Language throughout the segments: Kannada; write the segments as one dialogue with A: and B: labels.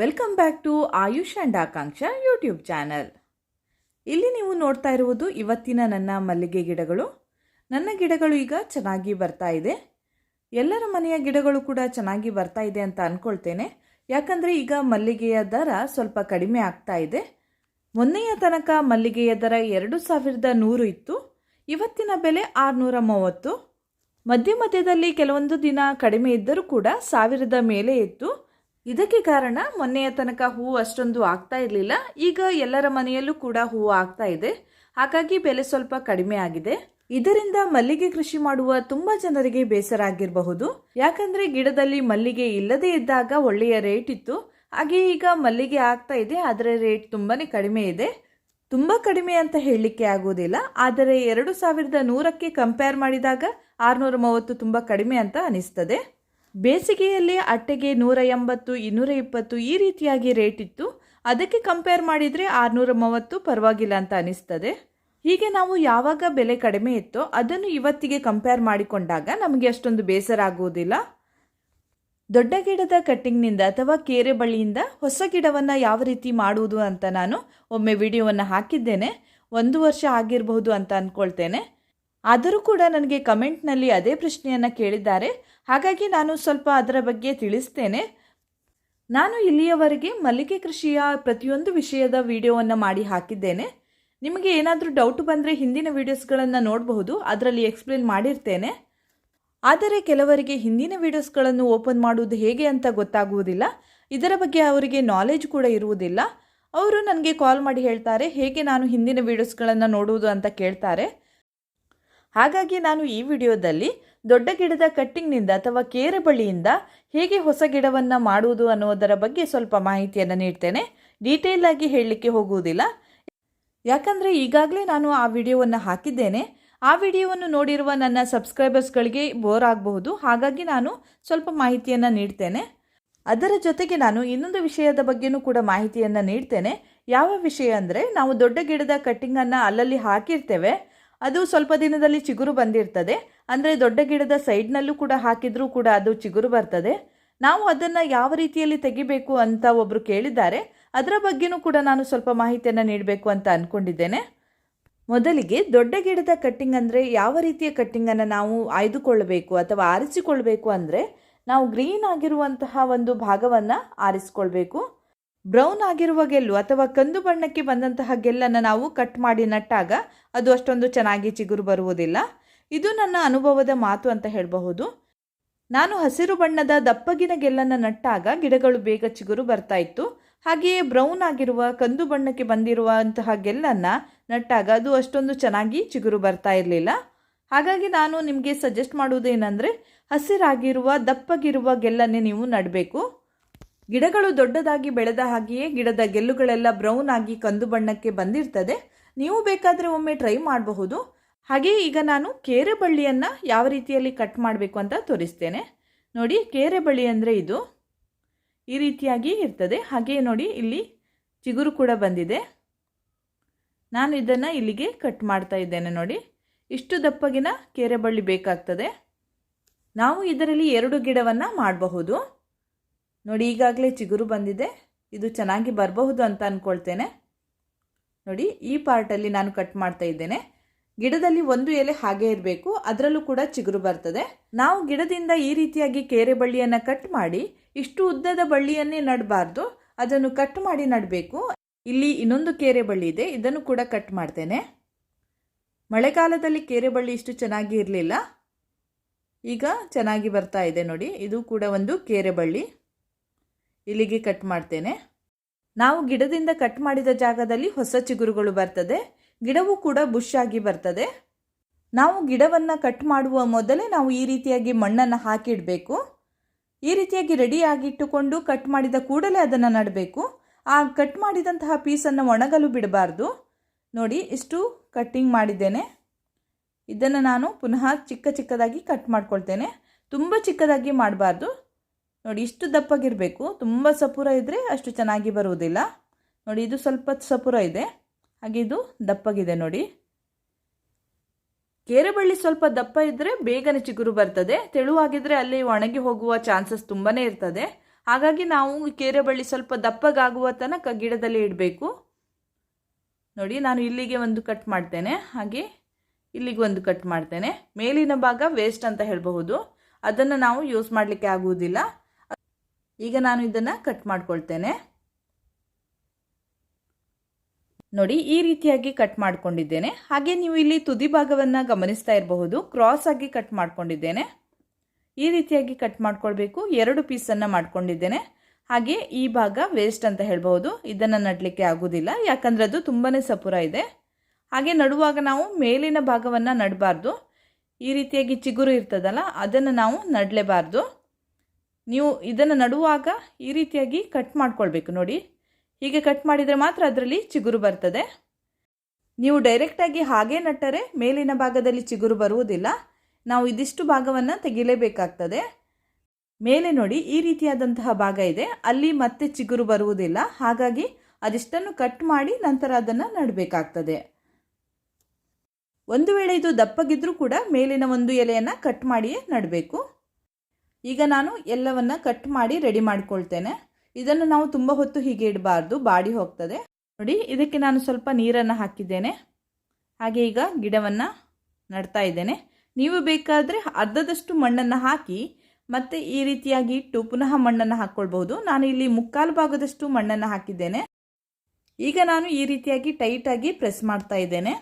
A: Welcome back to Ayush and Aakanksha YouTube channel ಇಲ್ಲಿ ನೀವು ನೋಡ್ತಾ ಇರುವುದು ಇವತ್ತಿನ ನನ್ನ ಮಲ್ಲಿಗೆ ಗಿಡಗಳು. ನನ್ನ ಗಿಡಗಳು ಈಗ ಚೆನ್ನಾಗಿ ಬರ್ತಾ ಇದೆ. ಎಲ್ಲರ ಮನೆಯ ಗಿಡಗಳು ಕೂಡ ಚೆನ್ನಾಗಿ ಬರ್ತಾ ಇದೆ ಅಂತ ಅಂದ್ಕೊಳ್ತೇನೆ ಯಾಕಂದರೆ ಈಗ ಮಲ್ಲಿಗೆಯ ದರ ಸ್ವಲ್ಪ ಕಡಿಮೆ ಆಗ್ತಾ ಇದೆ. ಮೊನ್ನೆಯ ತನಕ ಮಲ್ಲಿಗೆಯ ದರ ಎರಡು ಸಾವಿರದ ನೂರು ಇತ್ತು. ಇವತ್ತಿನ ಬೆಲೆ ಆರುನೂರ ಮೂವತ್ತು. ಮಧ್ಯ ಮಧ್ಯದಲ್ಲಿ ಕೆಲವೊಂದು ದಿನ ಕಡಿಮೆ ಇದ್ದರೂ ಕೂಡ ಸಾವಿರದ ಮೇಲೆ ಇತ್ತು. ಇದಕ್ಕೆ ಕಾರಣ ಮೊನ್ನೆಯ ತನಕ ಹೂವು ಅಷ್ಟೊಂದು ಆಗ್ತಾ ಇರಲಿಲ್ಲ. ಈಗ ಎಲ್ಲರ ಮನೆಯಲ್ಲೂ ಕೂಡ ಹೂವು ಆಗ್ತಾ ಇದೆ. ಹಾಗಾಗಿ ಬೆಲೆ ಸ್ವಲ್ಪ ಕಡಿಮೆ ಆಗಿದೆ. ಇದರಿಂದ ಮಲ್ಲಿಗೆ ಕೃಷಿ ಮಾಡುವ ತುಂಬಾ ಜನರಿಗೆ ಬೇಸರ ಆಗಿರಬಹುದು. ಯಾಕಂದ್ರೆ ಗಿಡದಲ್ಲಿ ಮಲ್ಲಿಗೆ ಇಲ್ಲದೇ ಇದ್ದಾಗ ಒಳ್ಳೆಯ ರೇಟ್ ಇತ್ತು. ಹಾಗೆ ಈಗ ಮಲ್ಲಿಗೆ ಆಗ್ತಾ ಇದೆ, ಆದರೆ ರೇಟ್ ತುಂಬಾನೇ ಕಡಿಮೆ ಇದೆ. ತುಂಬ ಕಡಿಮೆ ಅಂತ ಹೇಳಲಿಕ್ಕೆ ಆಗುವುದಿಲ್ಲ. ಆದರೆ ಎರಡು ಸಾವಿರದ ನೂರಕ್ಕೆ ಕಂಪೇರ್ ಮಾಡಿದಾಗ ಆರುನೂರ ಮೂವತ್ತು ತುಂಬ ಕಡಿಮೆ ಅಂತ ಅನಿಸ್ತದೆ. ಬೇಸಿಗೆಯಲ್ಲಿ ಅಟ್ಟೆಗೆ ನೂರ ಎಂಬತ್ತು, ಇನ್ನೂರ ಇಪ್ಪತ್ತು ಈ ರೀತಿಯಾಗಿ ರೇಟ್ ಇತ್ತು. ಅದಕ್ಕೆ ಕಂಪೇರ್ ಮಾಡಿದರೆ ಆರುನೂರ ಮೂವತ್ತು ಪರವಾಗಿಲ್ಲ ಅಂತ ಅನಿಸ್ತದೆ. ಹೀಗೆ ನಾವು ಯಾವಾಗ ಬೆಲೆ ಕಡಿಮೆ ಇತ್ತೋ ಅದನ್ನು ಇವತ್ತಿಗೆ ಕಂಪೇರ್ ಮಾಡಿಕೊಂಡಾಗ ನಮಗೆ ಅಷ್ಟೊಂದು ಬೇಸರ ಆಗುವುದಿಲ್ಲ. ದೊಡ್ಡ ಗಿಡದ ಕಟ್ಟಿಂಗ್ನಿಂದ ಅಥವಾ ಕೇರೆ ಬಳ್ಳಿಯಿಂದ ಹೊಸ ಗಿಡವನ್ನು ಯಾವ ರೀತಿ ಮಾಡುವುದು ಅಂತ ನಾನು ಒಮ್ಮೆ ವಿಡಿಯೋವನ್ನು ಹಾಕಿದ್ದೇನೆ. ಒಂದು ವರ್ಷ ಆಗಿರಬಹುದು ಅಂತ ಅಂದ್ಕೊಳ್ತೇನೆ ಆದರೂ ಕೂಡ ನನಗೆ ಕಮೆಂಟ್ನಲ್ಲಿ ಅದೇ ಪ್ರಶ್ನೆಯನ್ನು ಕೇಳಿದ್ದಾರೆ. ಹಾಗಾಗಿ ನಾನು ಸ್ವಲ್ಪ ಅದರ ಬಗ್ಗೆ ತಿಳಿಸ್ತೇನೆ. ನಾನು ಇಲ್ಲಿಯವರೆಗೆ ಮಲ್ಲಿಗೆ ಕೃಷಿಯ ಪ್ರತಿಯೊಂದು ವಿಷಯದ ವಿಡಿಯೋವನ್ನು ಮಾಡಿ ಹಾಕಿದ್ದೇನೆ. ನಿಮಗೆ ಏನಾದರೂ ಡೌಟ್ ಬಂದರೆ ಹಿಂದಿನ ವಿಡಿಯೋಸ್ಗಳನ್ನು ನೋಡಬಹುದು, ಅದರಲ್ಲಿ ಎಕ್ಸ್ಪ್ಲೇನ್ ಮಾಡಿರ್ತೇನೆ. ಆದರೆ ಕೆಲವರಿಗೆ ಹಿಂದಿನ ವಿಡಿಯೋಸ್ಗಳನ್ನು ಓಪನ್ ಮಾಡುವುದು ಹೇಗೆ ಅಂತ ಗೊತ್ತಾಗುವುದಿಲ್ಲ. ಇದರ ಬಗ್ಗೆ ಅವರಿಗೆ ನಾಲೆಜ್ ಕೂಡ ಇರುವುದಿಲ್ಲ. ಅವರು ನನಗೆ ಕಾಲ್ ಮಾಡಿ ಹೇಳ್ತಾರೆ, ಹೇಗೆ ನಾನು ಹಿಂದಿನ ವಿಡಿಯೋಸ್ಗಳನ್ನು ನೋಡುವುದು ಅಂತ ಕೇಳ್ತಾರೆ. ಹಾಗಾಗಿ ನಾನು ಈ ವಿಡಿಯೋದಲ್ಲಿ ದೊಡ್ಡ ಗಿಡದ ಕಟ್ಟಿಂಗ್ನಿಂದ ಅಥವಾ ಕೇರೆ ಬಳಿಯಿಂದ ಹೇಗೆ ಹೊಸ ಗಿಡವನ್ನು ಮಾಡುವುದು ಅನ್ನೋದರ ಬಗ್ಗೆ ಸ್ವಲ್ಪ ಮಾಹಿತಿಯನ್ನು ನೀಡ್ತೇನೆ. ಡೀಟೇಲ್ ಆಗಿ ಹೇಳಲಿಕ್ಕೆ ಹೋಗುವುದಿಲ್ಲ. ಯಾಕಂದರೆ ಈಗಾಗಲೇ ನಾನು ಆ ವಿಡಿಯೋವನ್ನು ಹಾಕಿದ್ದೇನೆ. ಆ ವಿಡಿಯೋವನ್ನು ನೋಡಿರುವ ನನ್ನ ಸಬ್ಸ್ಕ್ರೈಬರ್ಸ್ಗಳಿಗೆ ಬೋರ್ ಆಗಬಹುದು. ಹಾಗಾಗಿ ನಾನು ಸ್ವಲ್ಪ ಮಾಹಿತಿಯನ್ನು ನೀಡ್ತೇನೆ. ಅದರ ಜೊತೆಗೆ ನಾನು ಇನ್ನೊಂದು ವಿಷಯದ ಬಗ್ಗೆನೂ ಕೂಡ ಮಾಹಿತಿಯನ್ನು ನೀಡ್ತೇನೆ. ಯಾವ ವಿಷಯ ಅಂದರೆ ನಾವು ದೊಡ್ಡ ಗಿಡದ ಕಟ್ಟಿಂಗನ್ನು ಅಲ್ಲಲ್ಲಿ ಹಾಕಿರ್ತೇವೆ. ಅದು ಸ್ವಲ್ಪ ದಿನದಲ್ಲಿ ಚಿಗುರು ಬಂದಿರ್ತದೆ. ಅಂದರೆ ದೊಡ್ಡ ಗಿಡದ ಸೈಡ್ನಲ್ಲೂ ಕೂಡ ಹಾಕಿದರೂ ಕೂಡ ಅದು ಚಿಗುರು ಬರ್ತದೆ. ನಾವು ಅದನ್ನು ಯಾವ ರೀತಿಯಲ್ಲಿ ತೆಗಿಬೇಕು ಅಂತ ಒಬ್ಬರು ಕೇಳಿದ್ದಾರೆ. ಅದರ ಬಗ್ಗೆನೂ ಕೂಡ ನಾನು ಸ್ವಲ್ಪ ಮಾಹಿತಿಯನ್ನು ನೀಡಬೇಕು ಅಂತ ಅಂದ್ಕೊಂಡಿದ್ದೇನೆ ಮೊದಲಿಗೆ ದೊಡ್ಡ ಗಿಡದ ಕಟ್ಟಿಂಗ್ ಅಂದರೆ ಯಾವ ರೀತಿಯ ಕಟ್ಟಿಂಗನ್ನು ನಾವು ಆಯ್ದುಕೊಳ್ಳಬೇಕು ಅಥವಾ ಆರಿಸಿಕೊಳ್ಬೇಕು ಅಂದರೆ ನಾವು ಗ್ರೀನ್ ಆಗಿರುವಂತಹ ಒಂದು ಭಾಗವನ್ನು ಆರಿಸ್ಕೊಳ್ಬೇಕು. ಬ್ರೌನ್ ಆಗಿರುವ ಗೆಲ್ಲು ಅಥವಾ ಕಂದು ಬಣ್ಣಕ್ಕೆ ಬಂದಂತಹ ಗೆಲ್ಲನ್ನು ನಾವು ಕಟ್ ಮಾಡಿ ನಟ್ಟಾಗ ಅದು ಅಷ್ಟೊಂದು ಚೆನ್ನಾಗಿ ಚಿಗುರು ಬರುವುದಿಲ್ಲ. ಇದು ನನ್ನ ಅನುಭವದ ಮಾತು ಅಂತ ಹೇಳಬಹುದು. ನಾನು ಹಸಿರು ಬಣ್ಣದ ದಪ್ಪಗಿನ ಗೆಲ್ಲನ್ನು ನಟ್ಟಾಗ ಗಿಡಗಳು ಬೇಗ ಚಿಗುರು ಬರ್ತಾ ಇತ್ತು. ಹಾಗೆಯೇ ಬ್ರೌನ್ ಆಗಿರುವ ಕಂದು ಬಣ್ಣಕ್ಕೆ ಬಂದಿರುವಂತಹ ಗೆಲ್ಲನ್ನು ನಟ್ಟಾಗ ಅದು ಅಷ್ಟೊಂದು ಚೆನ್ನಾಗಿ ಚಿಗುರು ಬರ್ತಾ ಇರಲಿಲ್ಲ. ಹಾಗಾಗಿ ನಾನು ನಿಮಗೆ ಸಜೆಸ್ಟ್ ಮಾಡುವುದೇನೆಂದರೆ ಹಸಿರಾಗಿರುವ ದಪ್ಪಗಿರುವ ಗೆಲ್ಲನ್ನೇ ನೀವು ನಡಬೇಕು. ಗಿಡಗಳು ದೊಡ್ಡದಾಗಿ ಬೆಳೆದ ಹಾಗೆಯೇ ಗಿಡದ ಗೆಲ್ಲುಗಳೆಲ್ಲ ಬ್ರೌನ್ ಆಗಿ ಕಂದು ಬಣ್ಣಕ್ಕೆ ಬಂದಿರ್ತದೆ. ನೀವು ಬೇಕಾದರೆ ಒಮ್ಮೆ ಟ್ರೈ ಮಾಡಬಹುದು. ಹಾಗೆಯೇ ಈಗ ನಾನು ಕೇರೆ ಬಳ್ಳಿಯನ್ನು ಯಾವ ರೀತಿಯಲ್ಲಿ ಕಟ್ ಮಾಡಬೇಕು ಅಂತ ತೋರಿಸ್ತೇನೆ. ನೋಡಿ, ಕೇರೆ ಬಳ್ಳಿ ಅಂದರೆ ಇದು. ಈ ರೀತಿಯಾಗಿ ಇರ್ತದೆ. ಹಾಗೆಯೇ ನೋಡಿ, ಇಲ್ಲಿ ಚಿಗುರು ಕೂಡ ಬಂದಿದೆ. ನಾನು ಇದನ್ನು ಇಲ್ಲಿಗೆ ಕಟ್ ಮಾಡ್ತಾ ಇದ್ದೇನೆ ನೋಡಿ. ಇಷ್ಟು ದಪ್ಪಗಿನ ಕೇರೆ ಬಳ್ಳಿ ಬೇಕಾಗ್ತದೆ. ನಾವು ಇದರಲ್ಲಿ ಎರಡು ಗಿಡವನ್ನು ಮಾಡಬಹುದು. ನೋಡಿ, ಈಗಾಗಲೇ ಚಿಗುರು ಬಂದಿದೆ. ಇದು ಚೆನ್ನಾಗಿ ಬರಬಹುದು ಅಂತ ಅಂದ್ಕೊಳ್ತೇನೆ ನೋಡಿ, ಈ ಪಾರ್ಟಲ್ಲಿ ನಾನು ಕಟ್ ಮಾಡ್ತಾ ಇದ್ದೇನೆ. ಗಿಡದಲ್ಲಿ ಒಂದು ಎಲೆ ಹಾಗೆ ಇರಬೇಕು, ಅದರಲ್ಲೂ ಕೂಡ ಚಿಗುರು ಬರ್ತದೆ. ನಾವು ಗಿಡದಿಂದ ಈ ರೀತಿಯಾಗಿ ಕೇರೆ ಬಳ್ಳಿಯನ್ನು ಕಟ್ ಮಾಡಿ, ಇಷ್ಟು ಉದ್ದದ ಬಳ್ಳಿಯನ್ನೇ ನಡಬಾರ್ದು, ಅದನ್ನು ಕಟ್ ಮಾಡಿ ನಡಬೇಕು. ಇಲ್ಲಿ ಇನ್ನೊಂದು ಕೇರೆ ಬಳ್ಳಿ ಇದೆ, ಇದನ್ನು ಕೂಡ ಕಟ್ ಮಾಡ್ತೇನೆ. ಮಳೆಗಾಲದಲ್ಲಿ ಕೇರೆ ಬಳ್ಳಿ ಇಷ್ಟು ಚೆನ್ನಾಗಿ ಇರಲಿಲ್ಲ. ಈಗ ಚೆನ್ನಾಗಿ ಬರ್ತಾ ಇದೆ ನೋಡಿ, ಇದು ಕೂಡ ಒಂದು ಕೇರೆ ಬಳ್ಳಿ. ಇಲ್ಲಿಗೆ ಕಟ್ ಮಾಡ್ತೇನೆ. ನಾವು ಗಿಡದಿಂದ ಕಟ್ ಮಾಡಿದ ಜಾಗದಲ್ಲಿ ಹೊಸ ಚಿಗುರುಗಳು ಬರ್ತದೆ. ಗಿಡವೂ ಕೂಡ ಬುಷ್ ಆಗಿ ಬರ್ತದೆ. ನಾವು ಗಿಡವನ್ನು ಕಟ್ ಮಾಡುವ ಮೊದಲೇ ನಾವು ಈ ರೀತಿಯಾಗಿ ಮಣ್ಣನ್ನು ಹಾಕಿಡಬೇಕು. ಈ ರೀತಿಯಾಗಿ ರೆಡಿ ಆಗಿಟ್ಟುಕೊಂಡು ಕಟ್ ಮಾಡಿದ ಕೂಡಲೇ ಅದನ್ನು ನಡಬೇಕು. ಆ ಕಟ್ ಮಾಡಿದಂತಹ ಪೀಸನ್ನು ಒಣಗಲು ಬಿಡಬಾರ್ದು. ನೋಡಿ, ಇಷ್ಟು ಕಟ್ಟಿಂಗ್ ಮಾಡಿದ್ದೇನೆ. ಇದನ್ನು ನಾನು ಪುನಃ ಚಿಕ್ಕ ಚಿಕ್ಕದಾಗಿ ಕಟ್ ಮಾಡ್ಕೊಳ್ತೇನೆ. ತುಂಬ ಚಿಕ್ಕದಾಗಿ ಮಾಡಬಾರ್ದು. ನೋಡಿ, ಇಷ್ಟು ದಪ್ಪಗಿರಬೇಕು. ತುಂಬ ಸಪೂರ ಇದ್ದರೆ ಅಷ್ಟು ಚೆನ್ನಾಗಿ ಬರುವುದಿಲ್ಲ. ನೋಡಿ, ಇದು ಸ್ವಲ್ಪ ಸಪೂರ ಇದೆ. ಹಾಗೆ ಇದು ದಪ್ಪಗಿದೆ ನೋಡಿ. ಕೇರೆಬಳ್ಳಿ ಸ್ವಲ್ಪ ದಪ್ಪ ಇದ್ದರೆ ಬೇಗನೆ ಚಿಗುರು ಬರ್ತದೆ. ತೆಳುವಾಗಿದ್ದರೆ ಅಲ್ಲಿ ಒಣಗಿ ಹೋಗುವ ಚಾನ್ಸಸ್ ತುಂಬಾ ಇರ್ತದೆ. ಹಾಗಾಗಿ ನಾವು ಕೇರೆ ಬಳ್ಳಿ ಸ್ವಲ್ಪ ದಪ್ಪಗಾಗುವ ತನಕ ಗಿಡದಲ್ಲಿ ಇಡಬೇಕು. ನೋಡಿ, ನಾನು ಇಲ್ಲಿಗೆ ಒಂದು ಕಟ್ ಮಾಡ್ತೇನೆ. ಹಾಗೆ ಇಲ್ಲಿಗೆ ಒಂದು ಕಟ್ ಮಾಡ್ತೇನೆ. ಮೇಲಿನ ಭಾಗ ವೇಸ್ಟ್ ಅಂತ ಹೇಳಬಹುದು. ಅದನ್ನು ನಾವು ಯೂಸ್ ಮಾಡಲಿಕ್ಕೆ ಆಗುವುದಿಲ್ಲ. ಈಗ ನಾನು ಇದನ್ನು ಕಟ್ ಮಾಡ್ಕೊಳ್ತೇನೆ. ನೋಡಿ, ಈ ರೀತಿಯಾಗಿ ಕಟ್ ಮಾಡ್ಕೊಂಡಿದ್ದೇನೆ. ಹಾಗೆ ನೀವು ಇಲ್ಲಿ ತುದಿ ಭಾಗವನ್ನು ಗಮನಿಸ್ತಾ ಇರಬಹುದು. ಕ್ರಾಸ್ ಆಗಿ ಕಟ್ ಮಾಡ್ಕೊಂಡಿದ್ದೇನೆ. ಈ ರೀತಿಯಾಗಿ ಕಟ್ ಮಾಡ್ಕೊಳ್ಬೇಕು. ಎರಡು ಪೀಸನ್ನು ಮಾಡ್ಕೊಂಡಿದ್ದೇನೆ. ಹಾಗೆ ಈ ಭಾಗ ವೇಸ್ಟ್ ಅಂತ ಹೇಳ್ಬಹುದು. ಇದನ್ನು ನಡಲಿಕ್ಕೆ ಆಗೋದಿಲ್ಲ. ಯಾಕಂದರೆ ಅದು ತುಂಬಾ ಸಪುರ ಇದೆ. ಹಾಗೆ ನಡುವಾಗ ನಾವು ಮೇಲಿನ ಭಾಗವನ್ನು ನಡಬಾರ್ದು. ಈ ರೀತಿಯಾಗಿ ಚಿಗುರು ಇರ್ತದಲ್ಲ, ಅದನ್ನು ನಾವು ನಡಲೇಬಾರ್ದು. ನೀವು ಇದನ್ನು ನಡುವಾಗ ಈ ರೀತಿಯಾಗಿ ಕಟ್ ಮಾಡ್ಕೊಳ್ಬೇಕು ನೋಡಿ. ಹೀಗೆ ಕಟ್ ಮಾಡಿದರೆ ಮಾತ್ರ ಅದರಲ್ಲಿ ಚಿಗುರು ಬರ್ತದೆ. ನೀವು ಡೈರೆಕ್ಟಾಗಿ ಹಾಗೇ ನಟ್ಟರೆ ಮೇಲಿನ ಭಾಗದಲ್ಲಿ ಚಿಗುರು ಬರುವುದಿಲ್ಲ. ನಾವು ಇದಿಷ್ಟು ಭಾಗವನ್ನು ತೆಗಿಲೇಬೇಕಾಗ್ತದೆ. ಮೇಲೆ ನೋಡಿ ಈ ರೀತಿಯಾದಂತಹ ಭಾಗ ಇದೆ. ಅಲ್ಲಿ ಮತ್ತೆ ಚಿಗುರು ಬರುವುದಿಲ್ಲ. ಹಾಗಾಗಿ ಅದಿಷ್ಟನ್ನು ಕಟ್ ಮಾಡಿ ನಂತರ ಅದನ್ನು ನಡಬೇಕಾಗ್ತದೆ. ಒಂದು ವೇಳೆ ಇದು ದಪ್ಪಗಿದ್ರೂ ಕೂಡ ಮೇಲಿನ ಒಂದು ಎಲೆಯನ್ನು ಕಟ್ ಮಾಡಿಯೇ ನಡಬೇಕು. ಈಗ ನಾನು ಎಲ್ಲವನ್ನ ಕಟ್ ಮಾಡಿ ರೆಡಿ ಮಾಡ್ಕೊಳ್ತೇನೆ. ಇದನ್ನು ನಾವು ತುಂಬ ಹೊತ್ತು ಹೀಗೆ ಇಡಬಾರ್ದು, ಬಾಡಿ ಹೋಗ್ತದೆ. ನೋಡಿ, ಇದಕ್ಕೆ ನಾನು ಸ್ವಲ್ಪ ನೀರನ್ನು ಹಾಕಿದ್ದೇನೆ. ಹಾಗೆ ಈಗ ಗಿಡವನ್ನು ನಡ್ತಾ ಇದ್ದೇನೆ. ನೀವು ಬೇಕಾದರೆ ಅರ್ಧದಷ್ಟು ಮಣ್ಣನ್ನು ಹಾಕಿ, ಮತ್ತೆ ಈ ರೀತಿಯಾಗಿ ಇಟ್ಟು ಪುನಃ ಮಣ್ಣನ್ನು ಹಾಕ್ಕೊಳ್ಬಹುದು ನಾನು ಇಲ್ಲಿ ಮುಕ್ಕಾಲು ಭಾಗದಷ್ಟು ಮಣ್ಣನ್ನು ಹಾಕಿದ್ದೇನೆ. ಈಗ ನಾನು ಈ ರೀತಿಯಾಗಿ ಟೈಟಾಗಿ ಪ್ರೆಸ್ ಮಾಡ್ತಾ ಇದ್ದೇನೆ.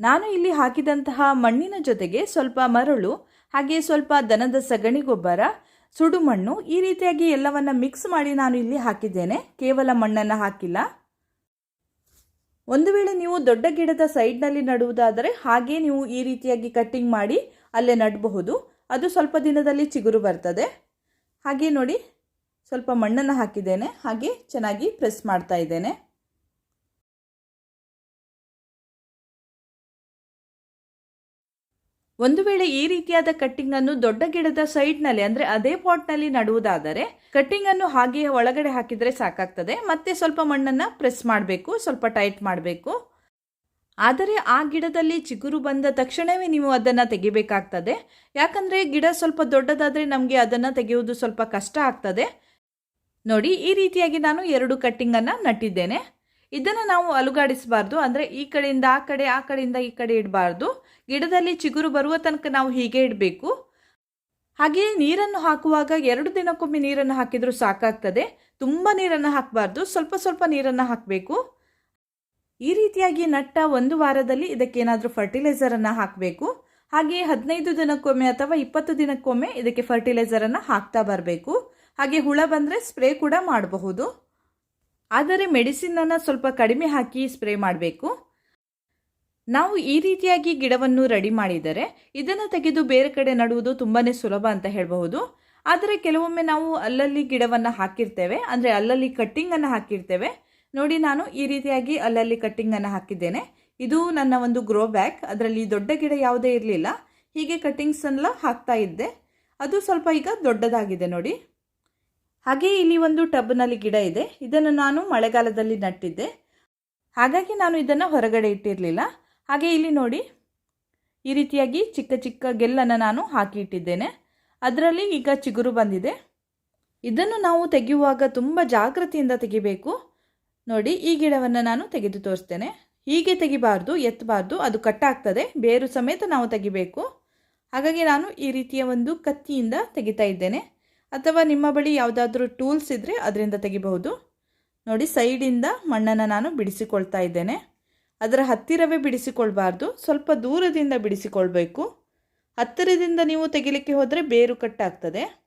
A: ನಾನು ಇಲ್ಲಿ ಹಾಕಿದಂತಹ ಮಣ್ಣಿನ ಜೊತೆಗೆ ಸ್ವಲ್ಪ ಮರಳು ಹಾಗೆ ಸ್ವಲ್ಪ ದನದ ಸಗಣಿ ಗೊಬ್ಬರ ಸುಡು ಮಣ್ಣು ಈ ರೀತಿಯಾಗಿ ಎಲ್ಲವನ್ನ ಮಿಕ್ಸ್ ಮಾಡಿ ನಾನು ಇಲ್ಲಿ ಹಾಕಿದ್ದೇನೆ. ಕೇವಲ ಮಣ್ಣನ್ನು ಹಾಕಿಲ್ಲ. ಒಂದು ವೇಳೆ ನೀವು ದೊಡ್ಡ ಗಿಡದ ಸೈಡ್ನಲ್ಲಿ ನಡುವುದಾದರೆ ಹಾಗೆ ನೀವು ಈ ರೀತಿಯಾಗಿ ಕಟ್ಟಿಂಗ್ ಮಾಡಿ ಅಲ್ಲೇ ನಡಬಹುದು. ಅದು ಸ್ವಲ್ಪ ದಿನದಲ್ಲಿ ಚಿಗುರು ಬರ್ತದೆ. ಹಾಗೆ ನೋಡಿ, ಸ್ವಲ್ಪ ಮಣ್ಣನ್ನು ಹಾಕಿದ್ದೇನೆ. ಹಾಗೆ ಚೆನ್ನಾಗಿ ಪ್ರೆಸ್ ಮಾಡ್ತಾ ಇದ್ದೇನೆ. ಒಂದು ವೇಳೆ ಈ ರೀತಿಯಾದ ಕಟ್ಟಿಂಗ್ ಅನ್ನು ದೊಡ್ಡ ಗಿಡದ ಸೈಡ್ನಲ್ಲಿ ಅಂದ್ರೆ ಅದೇ ಪಾಟ್ನಲ್ಲಿ ನಡುವುದಾದರೆ ಕಟ್ಟಿಂಗ್ ಅನ್ನು ಹಾಗೆಯೇ ಒಳಗಡೆ ಹಾಕಿದರೆ ಸಾಕಾಗ್ತದೆ. ಮತ್ತೆ ಸ್ವಲ್ಪ ಮಣ್ಣನ್ನು ಪ್ರೆಸ್ ಮಾಡಬೇಕು, ಸ್ವಲ್ಪ ಟೈಟ್ ಮಾಡಬೇಕು. ಆದರೆ ಆ ಗಿಡದಲ್ಲಿ ಚಿಗುರು ಬಂದ ತಕ್ಷಣವೇ ನೀವು ಅದನ್ನು ತೆಗಿಬೇಕಾಗ್ತದೆ. ಯಾಕಂದರೆ ಗಿಡ ಸ್ವಲ್ಪ ದೊಡ್ಡದಾದರೆ ನಮಗೆ ಅದನ್ನು ತೆಗೆಯುವುದು ಸ್ವಲ್ಪ ಕಷ್ಟ ಆಗ್ತದೆ. ನೋಡಿ, ಈ ರೀತಿಯಾಗಿ ನಾನು ಎರಡು ಕಟ್ಟಿಂಗನ್ನು ನಟ್ಟಿದ್ದೇನೆ. ಇದನ್ನು ನಾವು ಅಲುಗಾಡಿಸಬಾರ್ದು, ಅಂದರೆ ಈ ಕಡೆಯಿಂದ ಆ ಕಡೆ, ಆ ಕಡೆಯಿಂದ ಈ ಕಡೆ ಇಡಬಾರ್ದು. ಗಿಡದಲ್ಲಿ ಚಿಗುರು ಬರುವ ತನಕ ನಾವು ಹೀಗೆ ಇಡಬೇಕು. ಹಾಗೆಯೇ ನೀರನ್ನು ಹಾಕುವಾಗ ಎರಡು ದಿನಕ್ಕೊಮ್ಮೆ ನೀರನ್ನು ಹಾಕಿದರೂ ಸಾಕಾಗ್ತದೆ. ತುಂಬ ನೀರನ್ನು ಹಾಕಬಾರ್ದು. ಸ್ವಲ್ಪ ಸ್ವಲ್ಪ ನೀರನ್ನು ಹಾಕಬೇಕು. ಈ ರೀತಿಯಾಗಿ ನಟ್ಟ ಒಂದು ವಾರದಲ್ಲಿ ಇದಕ್ಕೇನಾದರೂ ಫರ್ಟಿಲೈಸರನ್ನು ಹಾಕಬೇಕು. ಹಾಗೆಯೇ ಹದಿನೈದು ದಿನಕ್ಕೊಮ್ಮೆ ಅಥವಾ ಇಪ್ಪತ್ತು ದಿನಕ್ಕೊಮ್ಮೆ ಇದಕ್ಕೆ ಫರ್ಟಿಲೈಸರನ್ನು ಹಾಕ್ತಾ ಬರಬೇಕು. ಹಾಗೆ ಹುಳ ಬಂದರೆ ಸ್ಪ್ರೇ ಕೂಡ ಮಾಡಬಹುದು. ಆದರೆ ಮೆಡಿಸಿನನ್ನು ಸ್ವಲ್ಪ ಕಡಿಮೆ ಹಾಕಿ ಸ್ಪ್ರೇ ಮಾಡಬೇಕು. ನಾವು ಈ ರೀತಿಯಾಗಿ ಗಿಡವನ್ನು ರೆಡಿ ಮಾಡಿದರೆ ಇದನ್ನು ತೆಗೆದು ಬೇರೆ ಕಡೆ ನಡುವುದು ತುಂಬಾ ಸುಲಭ ಅಂತ ಹೇಳಬಹುದು. ಆದರೆ ಕೆಲವೊಮ್ಮೆ ನಾವು ಅಲ್ಲಲ್ಲಿ ಗಿಡವನ್ನು ಹಾಕಿರ್ತೇವೆ. ಅಂದರೆ ಅಲ್ಲಲ್ಲಿ ಕಟ್ಟಿಂಗನ್ನು ಹಾಕಿರ್ತೇವೆ. ನೋಡಿ ನಾನು ಈ ರೀತಿಯಾಗಿ ಅಲ್ಲಲ್ಲಿ ಕಟ್ಟಿಂಗನ್ನು ಹಾಕಿದ್ದೇನೆ. ಇದು ನನ್ನ ಒಂದು ಗ್ರೋ ಬ್ಯಾಗ್ ಅದರಲ್ಲಿ ದೊಡ್ಡ ಗಿಡ ಯಾವುದೇ ಇರಲಿಲ್ಲ. ಹೀಗೆ ಕಟ್ಟಿಂಗ್ಸನ್ನೆಲ್ಲ ಹಾಕ್ತಾ ಇದ್ದೆ. ಅದು ಸ್ವಲ್ಪ ಈಗ ದೊಡ್ಡದಾಗಿದೆ ನೋಡಿ. ಹಾಗೆ ಇಲ್ಲಿ ಒಂದು ಟಬ್ನಲ್ಲಿ ಗಿಡ ಇದೆ. ಇದನ್ನು ನಾನು ಮಳೆಗಾಲದಲ್ಲಿ ನಟ್ಟಿದ್ದೆ. ಹಾಗಾಗಿ ನಾನು ಇದನ್ನು ಹೊರಗಡೆ ಇಟ್ಟಿರಲಿಲ್ಲ. ಹಾಗೆ ಇಲ್ಲಿ ನೋಡಿ, ಈ ರೀತಿಯಾಗಿ ಚಿಕ್ಕ ಚಿಕ್ಕ ಗೆಲ್ಲನ್ನು ನಾನು ಹಾಕಿ ಇಟ್ಟಿದ್ದೇನೆ ಅದರಲ್ಲಿ ಈಗ ಚಿಗುರು ಬಂದಿದೆ. ಇದನ್ನು ನಾವು ತೆಗೆಯುವಾಗ ತುಂಬ ಜಾಗೃತಿಯಿಂದ ತೆಗಿಬೇಕು. ನೋಡಿ, ಈ ಗಿಡವನ್ನು ನಾನು ತೆಗೆದು ತೋರಿಸ್ತೇನೆ. ಹೀಗೆ ತೆಗಿಬಾರ್ದು, ಎತ್ತಬಾರ್ದು, ಅದು ಕಟ್ಟಾಗ್ತದೆ. ಬೇರು ಸಮೇತ ನಾವು ತೆಗಿಬೇಕು. ಹಾಗಾಗಿ ನಾನು ಈ ರೀತಿಯ ಒಂದು ಕತ್ತಿಯಿಂದ ತೆಗಿತಾ ಇದ್ದೇನೆ. ಅಥವಾ ನಿಮ್ಮ ಬಳಿ ಯಾವುದಾದ್ರೂ ಟೂಲ್ಸ್ ಇದ್ದರೆ ಅದರಿಂದ ತೆಗಿಬಹುದು. ನೋಡಿ, ಸೈಡಿಂದ ಮಣ್ಣನ್ನು ನಾನು ಬಿಡಿಸಿಕೊಳ್ತಾ ಇದ್ದೇನೆ. ಅದರ ಹತ್ತಿರವೇ ಬಿಡಿಸಿಕೊಳ್ಬಾರ್ದು. ಸ್ವಲ್ಪ ದೂರದಿಂದ ಬಿಡಿಸಿಕೊಳ್ಬೇಕು. ಹತ್ತಿರದಿಂದ ನೀವು ತೆಗಿಲಿಕ್ಕೆ ಹೋದರೆ ಬೇರು ಕಟ್ಟಾಗ್ತದೆ.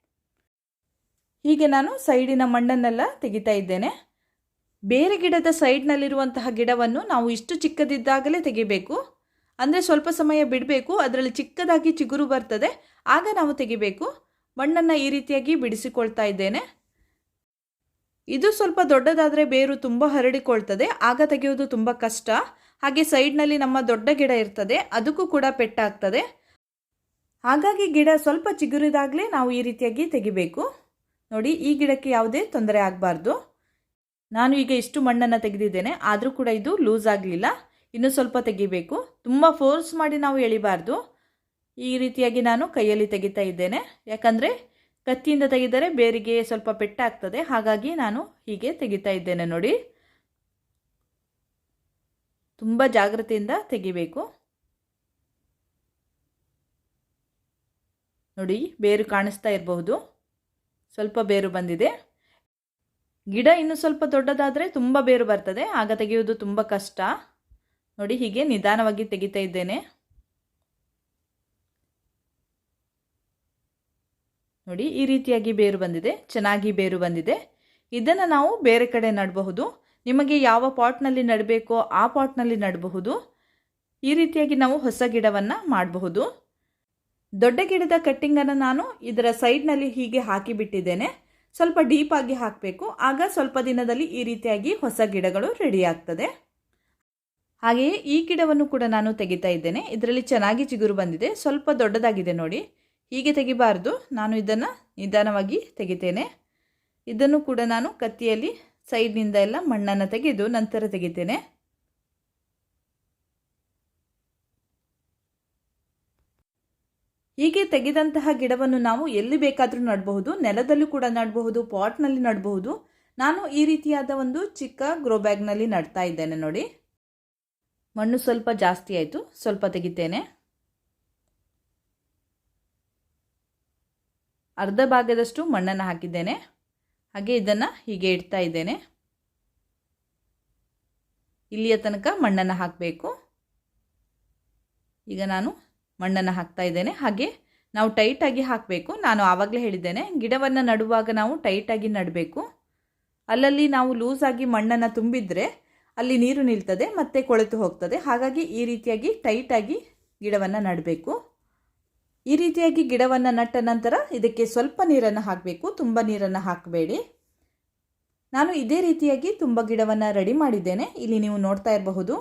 A: ಹೀಗೆ ನಾನು ಸೈಡಿನ ಮಣ್ಣನ್ನೆಲ್ಲ ತೆಗಿತಾ ಇದ್ದೇನೆ. ಬೇರೆ ಗಿಡದ ಸೈಡ್ನಲ್ಲಿರುವಂತಹ ಗಿಡವನ್ನು ನಾವು ಇಷ್ಟು ಚಿಕ್ಕದಿದ್ದಾಗಲೇ ತೆಗಿಬೇಕು. ಅಂದರೆ ಸ್ವಲ್ಪ ಸಮಯ ಬಿಡಬೇಕು. ಅದರಲ್ಲಿ ಚಿಕ್ಕದಾಗಿ ಚಿಗುರು ಬರ್ತದೆ. ಆಗ ನಾವು ತೆಗಿಬೇಕು. ಮಣ್ಣನ್ನು ಈ ರೀತಿಯಾಗಿ ಬಿಡಿಸಿಕೊಳ್ತಾ ಇದ್ದೇನೆ. ಇದು ಸ್ವಲ್ಪ ದೊಡ್ಡದಾದರೆ ಬೇರು ತುಂಬ ಹರಡಿಕೊಳ್ತದೆ, ಆಗ ತೆಗೆಯೋದು ತುಂಬ ಕಷ್ಟ. ಹಾಗೆ ಸೈಡ್ನಲ್ಲಿ ನಮ್ಮ ದೊಡ್ಡ ಗಿಡ ಇರ್ತದೆ, ಅದಕ್ಕೂ ಕೂಡ ಪೆಟ್ಟಾಗ್ತದೆ. ಹಾಗಾಗಿ ಗಿಡ ಸ್ವಲ್ಪ ಚಿಗುರಿದಾಗಲೇ ನಾವು ಈ ರೀತಿಯಾಗಿ ತೆಗಿಬೇಕು. ನೋಡಿ, ಈ ಗಿಡಕ್ಕೆ ಯಾವುದೇ ತೊಂದರೆ ಆಗಬಾರ್ದು. ನಾನು ಈಗ ಇಷ್ಟು ಮಣ್ಣನ್ನು ತೆಗೆದಿದ್ದೇನೆ, ಆದರೂ ಕೂಡ ಇದು ಲೂಸ್ ಆಗಲಿಲ್ಲ. ಇನ್ನೂ ಸ್ವಲ್ಪ ತೆಗಿಬೇಕು. ತುಂಬ ಫೋರ್ಸ್ ಮಾಡಿ ನಾವು ಎಳಿಬಾರ್ದು. ಈ ರೀತಿಯಾಗಿ ನಾನು ಕೈಯಲ್ಲಿ ತೆಗಿತಾ ಇದ್ದೇನೆ. ಯಾಕಂದರೆ ಕತ್ತಿಯಿಂದ ತೆಗೆದರೆ ಬೇರಿಗೆ ಸ್ವಲ್ಪ ಪೆಟ್ಟಾಗ್ತದೆ ಹಾಗಾಗಿ ನಾನು ಹೀಗೆ ತೆಗಿತಾ ಇದ್ದೇನೆ ನೋಡಿ. ತುಂಬ ಜಾಗ್ರತೆಯಿಂದ ತೆಗಿಬೇಕು. ನೋಡಿ, ಬೇರು ಕಾಣಿಸ್ತಾ ಇರಬಹುದು. ಸ್ವಲ್ಪ ಬೇರು ಬಂದಿದೆ. ಗಿಡ ಇನ್ನು ಸ್ವಲ್ಪ ದೊಡ್ಡದಾದರೆ ತುಂಬ ಬೇರು ಬರ್ತದೆ. ಆಗ ತೆಗೆಯುವುದು ತುಂಬ ಕಷ್ಟ. ನೋಡಿ, ಹೀಗೆ ನಿಧಾನವಾಗಿ ತೆಗಿತಾ ಇದ್ದೇನೆ. ನೋಡಿ, ಈ ರೀತಿಯಾಗಿ ಬೇರು ಬಂದಿದೆ, ಚೆನ್ನಾಗಿ ಬೇರು ಬಂದಿದೆ. ಇದನ್ನು ನಾವು ಬೇರೆ ಕಡೆ ನೆಡಬಹುದು. ನಿಮಗೆ ಯಾವ ಪಾಟ್ನಲ್ಲಿ ನೆಡಬೇಕೋ ಆ ಪಾಟ್ನಲ್ಲಿ ನೆಡಬಹುದು. ಈ ರೀತಿಯಾಗಿ ನಾವು ಹೊಸ ಗಿಡವನ್ನು ಮಾಡಬಹುದು. ದೊಡ್ಡ ಗಿಡದ ಕಟ್ಟಿಂಗನ್ನು ನಾನು ಇದರ ಸೈಡ್ನಲ್ಲಿ ಹೀಗೆ ಹಾಕಿಬಿಟ್ಟಿದ್ದೇನೆ ಸ್ವಲ್ಪ ಡೀಪಾಗಿ ಹಾಕಬೇಕು. ಆಗ ಸ್ವಲ್ಪ ದಿನದಲ್ಲಿ ಈ ರೀತಿಯಾಗಿ ಹೊಸ ಗಿಡಗಳು ರೆಡಿ ಆಗ್ತದೆ. ಹಾಗೆಯೇ ಈ ಗಿಡವನ್ನು ಕೂಡ ನಾನು ತೆಗಿತಾ ಇದ್ದೇನೆ. ಇದರಲ್ಲಿ ಚೆನ್ನಾಗಿ ಚಿಗುರು ಬಂದಿದೆ. ಸ್ವಲ್ಪ ದೊಡ್ಡದಾಗಿದೆ ನೋಡಿ. ಹೀಗೆ ತೆಗಿಬಾರ್ದು. ನಾನು ಇದನ್ನು ನಿಧಾನವಾಗಿ ತೆಗಿತೇನೆ. ಇದನ್ನು ಕೂಡ ನಾನು ಕತ್ತಿಯಲ್ಲಿ ಸೈಡ್ನಿಂದ ಎಲ್ಲ ಮಣ್ಣನ್ನು ತೆಗೆದು ನಂತರ ತೆಗಿತೇನೆ. ಹೀಗೆ ತೆಗೆದಂತಹ ಗಿಡವನ್ನು ನಾವು ಎಲ್ಲಿ ಬೇಕಾದರೂ ನಡಬಹುದು, ನೆಲದಲ್ಲೂ ಕೂಡ ನಡಬಹುದು, ಪಾಟ್ನಲ್ಲಿ ನಡಬಹುದು. ನಾನು ಈ ರೀತಿಯಾದ ಒಂದು ಚಿಕ್ಕ ಗ್ರೋ ಬ್ಯಾಗ್ನಲ್ಲಿ ನಡ್ತಾ ಇದ್ದೇನೆ ನೋಡಿ. ಮಣ್ಣು ಸ್ವಲ್ಪ ಜಾಸ್ತಿ ಆಯಿತು, ಸ್ವಲ್ಪ ತೆಗಿತೇನೆ. ಅರ್ಧ ಭಾಗದಷ್ಟು ಮಣ್ಣನ್ನು ಹಾಕಿದ್ದೇನೆ. ಹಾಗೆ ಇದನ್ನು ಹೀಗೆ ಇಡ್ತಾ ಇದ್ದೇನೆ. ಇಲ್ಲಿಯ ತನಕ ಮಣ್ಣನ್ನು ಹಾಕಬೇಕು. ಈಗ ನಾನು ಮಣ್ಣನ್ನು ಹಾಕ್ತಾ ಇದ್ದೇನೆ. ಹಾಗೆ ನಾವು ಟೈಟಾಗಿ ಹಾಕಬೇಕು. ನಾನು ಆವಾಗಲೇ ಹೇಳಿದ್ದೇನೆ, ಗಿಡವನ್ನು ನಡುವಾಗ ನಾವು ಟೈಟಾಗಿ ನಡಬೇಕು. ಅಲ್ಲಲ್ಲಿ ನಾವು ಲೂಸಾಗಿ ಮಣ್ಣನ್ನು ತುಂಬಿದರೆ ಅಲ್ಲಿ ನೀರು ನಿಲ್ತದೆ, ಮತ್ತೆ ಕೊಳೆತು ಹೋಗ್ತದೆ. ಹಾಗಾಗಿ ಈ ರೀತಿಯಾಗಿ ಟೈಟಾಗಿ ಗಿಡವನ್ನು ನಡಬೇಕು. ಈ ರೀತಿಯಾಗಿ ಗಿಡವನ್ನು ನಟ್ಟ ನಂತರ ಇದಕ್ಕೆ ಸ್ವಲ್ಪ ನೀರನ್ನು ಹಾಕಬೇಕು. ತುಂಬ ನೀರನ್ನು ಹಾಕಬೇಡಿ. ನಾನು ಇದೇ ರೀತಿಯಾಗಿ ತುಂಬ ಗಿಡವನ್ನು ರೆಡಿ ಮಾಡಿದ್ದೇನೆ. ಇಲ್ಲಿ ನೀವು ನೋಡ್ತಾ ಇರಬಹುದು.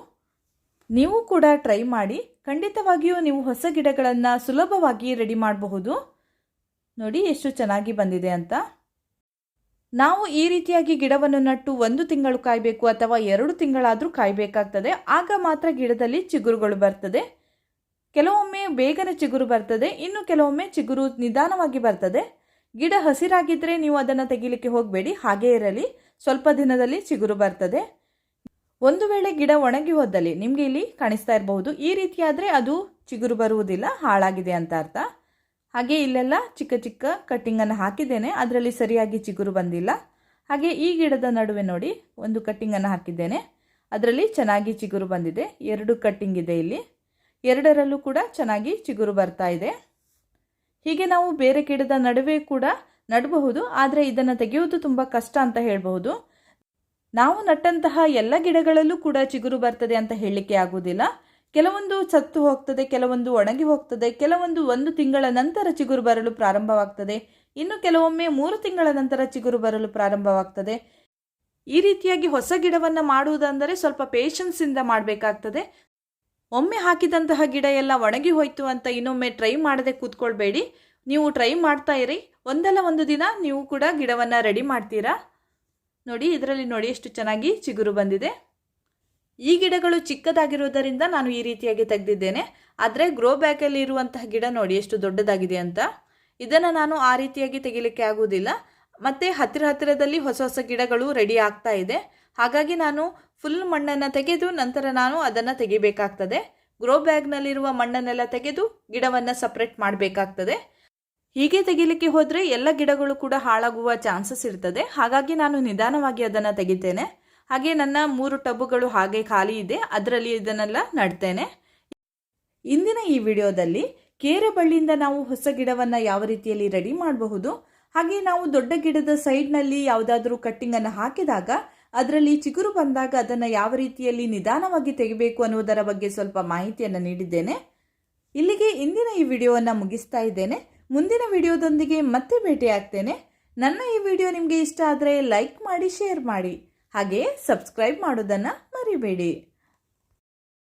A: ನೀವು ಕೂಡ ಟ್ರೈ ಮಾಡಿ. ಖಂಡಿತವಾಗಿಯೂ ನೀವು ಹೊಸ ಗಿಡಗಳನ್ನು ಸುಲಭವಾಗಿ ರೆಡಿ ಮಾಡಬಹುದು. ನೋಡಿ ಎಷ್ಟು ಚೆನ್ನಾಗಿ ಬಂದಿದೆ ಅಂತ. ನಾವು ಈ ರೀತಿಯಾಗಿ ಗಿಡವನ್ನು ನಟ್ಟು ಒಂದು ತಿಂಗಳು ಕಾಯಬೇಕು ಅಥವಾ ಎರಡು ತಿಂಗಳಾದರೂ ಕಾಯಬೇಕಾಗ್ತದೆ. ಆಗ ಮಾತ್ರ ಗಿಡದಲ್ಲಿ ಚಿಗುರುಗಳು ಬರ್ತದೆ. ಕೆಲವೊಮ್ಮೆ ಬೇಗನೆ ಚಿಗುರು ಬರ್ತದೆ, ಇನ್ನು ಕೆಲವೊಮ್ಮೆ ಚಿಗುರು ನಿಧಾನವಾಗಿ ಬರ್ತದೆ. ಗಿಡ ಹಸಿರಾಗಿದ್ದರೆ ನೀವು ಅದನ್ನು ತೆಗಿಲಿಕ್ಕೆ ಹೋಗಬೇಡಿ, ಹಾಗೇ ಇರಲಿ. ಸ್ವಲ್ಪ ದಿನದಲ್ಲಿ ಚಿಗುರು ಬರ್ತದೆ. ಒಂದು ವೇಳೆ ಗಿಡ ಒಣಗಿ ಹೋದಲ್ಲಿ, ನಿಮಗೆ ಇಲ್ಲಿ ಕಾಣಿಸ್ತಾ ಇರಬಹುದು, ಈ ರೀತಿಯಾದರೆ ಅದು ಚಿಗುರು ಬರುವುದಿಲ್ಲ, ಹಾಳಾಗಿದೆ ಅಂತ ಅರ್ಥ. ಹಾಗೆ ಇಲ್ಲೆಲ್ಲ ಚಿಕ್ಕ ಚಿಕ್ಕ ಕಟ್ಟಿಂಗನ್ನು ಹಾಕಿದ್ದೇನೆ, ಅದರಲ್ಲಿ ಸರಿಯಾಗಿ ಚಿಗುರು ಬಂದಿಲ್ಲ. ಹಾಗೆ ಈ ಗಿಡದ ನಡುವೆ ನೋಡಿ, ಒಂದು ಕಟ್ಟಿಂಗನ್ನು ಹಾಕಿದ್ದೇನೆ. ಅದರಲ್ಲಿ ಚೆನ್ನಾಗಿ ಚಿಗುರು ಬಂದಿದೆ, ಎರಡು ಕಟ್ಟಿಂಗ್ ಇದೆ ಇಲ್ಲಿ. ಎರಡರಲ್ಲೂ ಕೂಡ ಚೆನ್ನಾಗಿ ಚಿಗುರು ಬರ್ತಾ ಇದೆ. ಹೀಗೆ ನಾವು ಬೇರೆ ಗಿಡದ ನಡುವೆ ಕೂಡ ನಡಬಹುದು, ಆದರೆ ಇದನ್ನು ತೆಗೆಯುವುದು ತುಂಬ ಕಷ್ಟ ಅಂತ ಹೇಳಬಹುದು. ನಾವು ನಟ್ಟಂತಹ ಎಲ್ಲ ಗಿಡಗಳಲ್ಲೂ ಕೂಡ ಚಿಗುರು ಬರ್ತದೆ ಅಂತ ಹೇಳಲಿಕ್ಕೆ ಆಗುವುದಿಲ್ಲ. ಕೆಲವೊಂದು ಸತ್ತು ಹೋಗ್ತದೆ, ಕೆಲವೊಂದು ಒಣಗಿ ಹೋಗ್ತದೆ, ಕೆಲವೊಂದು ಒಂದು ತಿಂಗಳ ನಂತರ ಚಿಗುರು ಬರಲು ಪ್ರಾರಂಭವಾಗ್ತದೆ. ಇನ್ನು ಕೆಲವೊಮ್ಮೆ ಮೂರು ತಿಂಗಳ ನಂತರ ಚಿಗುರು ಬರಲು ಪ್ರಾರಂಭವಾಗ್ತದೆ. ಈ ರೀತಿಯಾಗಿ ಹೊಸ ಗಿಡವನ್ನು ಮಾಡುವುದಂದರೆ ಸ್ವಲ್ಪ ಪೇಷನ್ಸಿಂದ ಮಾಡಬೇಕಾಗ್ತದೆ. ಒಮ್ಮೆ ಹಾಕಿದಂತಹ ಗಿಡ ಎಲ್ಲ ಒಣಗಿ ಹೋಯ್ತು ಅಂತ ಇನ್ನೊಮ್ಮೆ ಟ್ರೈ ಮಾಡದೆ ಕೂತ್ಕೊಳ್ಬೇಡಿ. ನೀವು ಟ್ರೈ ಮಾಡ್ತಾ ಇರಿ. ಒಂದಲ್ಲ ಒಂದು ದಿನ ನೀವು ಕೂಡ ಗಿಡವನ್ನು ರೆಡಿ ಮಾಡ್ತೀರಾ? ನೋಡಿ, ಇದರಲ್ಲಿ ನೋಡಿ ಎಷ್ಟು ಚೆನ್ನಾಗಿ ಚಿಗುರು ಬಂದಿದೆ. ಈ ಗಿಡಗಳು ಚಿಕ್ಕದಾಗಿರುವುದರಿಂದ ನಾನು ಈ ರೀತಿಯಾಗಿ ತೆಗೆದಿದ್ದೇನೆ. ಆದರೆ ಗ್ರೋ ಬ್ಯಾಗಲ್ಲಿ ಇರುವಂತಹ ಗಿಡ ನೋಡಿ ಎಷ್ಟು ದೊಡ್ಡದಾಗಿದೆ ಅಂತ. ಇದನ್ನು ನಾನು ಆ ರೀತಿಯಾಗಿ ತೆಗಿಲಿಕ್ಕೆ ಆಗುವುದಿಲ್ಲ. ಮತ್ತು ಹತ್ತಿರ ಹತ್ತಿರದಲ್ಲಿ ಹೊಸ ಹೊಸ ಗಿಡಗಳು ರೆಡಿ ಆಗ್ತಾ ಇದೆ. ಹಾಗಾಗಿ ನಾನು ಫುಲ್ ಮಣ್ಣನ್ನು ತೆಗೆದು ನಂತರ ನಾನು ಅದನ್ನು ತೆಗಿಬೇಕಾಗ್ತದೆ. ಗ್ರೋ ಬ್ಯಾಗ್ನಲ್ಲಿರುವ ಮಣ್ಣನ್ನೆಲ್ಲ ತೆಗೆದು ಗಿಡವನ್ನು ಸಪ್ರೇಟ್ ಮಾಡಬೇಕಾಗ್ತದೆ. ಹೀಗೆ ತೆಗಿಲಿಕ್ಕೆ ಹೋದರೆ ಎಲ್ಲ ಗಿಡಗಳು ಕೂಡ ಹಾಳಾಗುವ ಚಾನ್ಸಸ್ ಇರ್ತದೆ. ಹಾಗಾಗಿ ನಾನು ನಿಧಾನವಾಗಿ ಅದನ್ನು ತೆಗಿತೇನೆ. ಹಾಗೆ ನನ್ನ ಮೂರು ಟಬ್ಬುಗಳು ಹಾಗೆ ಖಾಲಿ ಇದೆ. ಅದರಲ್ಲಿ ಇದನ್ನೆಲ್ಲ ನಡ್ತೇನೆ. ಇಂದಿನ ಈ ವಿಡಿಯೋದಲ್ಲಿ ಕೇರೆ ಬಳ್ಳಿಯಿಂದ ನಾವು ಹೊಸ ಗಿಡವನ್ನು ಯಾವ ರೀತಿಯಲ್ಲಿ ರೆಡಿ ಮಾಡಬಹುದು? ಹಾಗೆ ನಾವು ದೊಡ್ಡ ಗಿಡದ ಸೈಡ್ನಲ್ಲಿ ಯಾವುದಾದ್ರೂ ಕಟ್ಟಿಂಗನ್ನು ಹಾಕಿದಾಗ ಅದರಲ್ಲಿ ಚಿಗುರು ಬಂದಾಗ ಅದನ್ನು ಯಾವ ರೀತಿಯಲ್ಲಿ ನಿಧಾನವಾಗಿ ತೆಗಿಬೇಕು ಅನ್ನುವುದರ ಬಗ್ಗೆ ಸ್ವಲ್ಪ ಮಾಹಿತಿಯನ್ನು ನೀಡಿದ್ದೇನೆ. ಇಲ್ಲಿಗೆ ಇಂದಿನ ಈ ವಿಡಿಯೋವನ್ನು ಮುಗಿಸ್ತಾ ಇದ್ದೇನೆ. ಮುಂದಿನ ವಿಡಿಯೋದೊಂದಿಗೆ ಮತ್ತೆ ಭೇಟಿಯಾಗ್ತೇನೆ. ನನ್ನ ಈ ವಿಡಿಯೋ ನಿಮಗೆ ಇಷ್ಟ ಆದರೆ ಲೈಕ್ ಮಾಡಿ, ಶೇರ್ ಮಾಡಿ. ಹಾಗೆಯೇ ಸಬ್ಸ್ಕ್ರೈಬ್ ಮಾಡೋದನ್ನು ಮರಿಬೇಡಿ.